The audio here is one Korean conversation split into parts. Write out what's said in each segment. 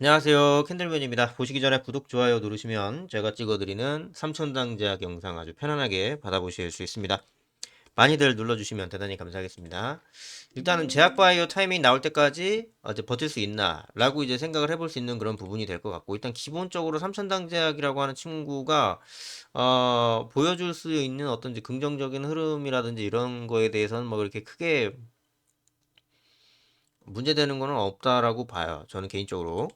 안녕하세요. 캔들맨입니다. 보시기 전에 구독, 좋아요 누르시면 제가 찍어드리는 삼천당 제약 영상 아주 편안하게 받아보실 수 있습니다. 많이들 눌러주시면 대단히 감사하겠습니다. 일단은 제약 바이오 타이밍 나올 때까지 이제 버틸 수 있나 라고 이제 생각을 해볼 수 있는 그런 부분이 될 것 같고 일단 기본적으로 삼천당 제약이라고 하는 친구가 어, 보여줄 수 있는 어떤 긍정적인 흐름이라든지 이런 거에 대해서는 뭐 그렇게 크게 문제되는 거는 없다라고 봐요. 저는 개인적으로.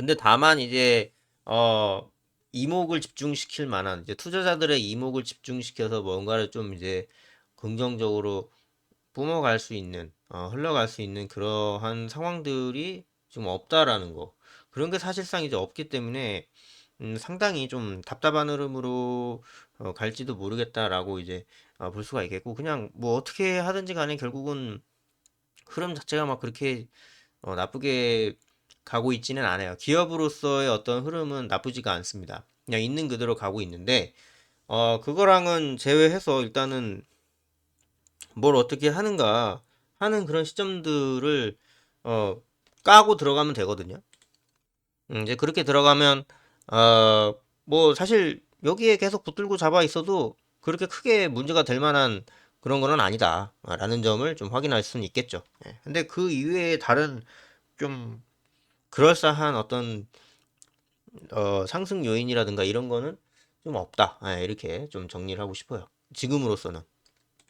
근데 다만 이제 어 이목을 집중시킬 만한 이제 투자자들의 이목을 집중시켜서 뭔가를 좀 이제 긍정적으로 뿜어갈 수 있는 어, 흘러갈 수 있는 그러한 상황들이 좀 없다라는 거. 그런 게 사실상 이제 없기 때문에 음, 상당히 좀 답답한 흐름으로 어, 갈지도 모르겠다라고 이제 어, 볼 수가 있겠고 그냥 뭐 어떻게 하든지 간에 결국은 흐름 자체가 막 그렇게 어, 나쁘게 가고 있지는 않아요. 기업으로서의 어떤 흐름은 나쁘지가 않습니다. 그냥 있는 그대로 가고 있는데, 어, 그거랑은 제외해서 일단은 뭘 어떻게 하는가 하는 그런 시점들을, 어, 까고 들어가면 되거든요. 음, 이제 그렇게 들어가면, 어, 뭐 사실 여기에 계속 붙들고 잡아 있어도 그렇게 크게 문제가 될 만한 그런 거는 아니다. 라는 점을 좀 확인할 수는 있겠죠. 예. 근데 그 이외에 다른 좀 그럴싸한 어떤 어, 상승 요인이라든가 이런 거는 좀 없다. 예, 이렇게 좀 정리를 하고 싶어요. 지금으로서는.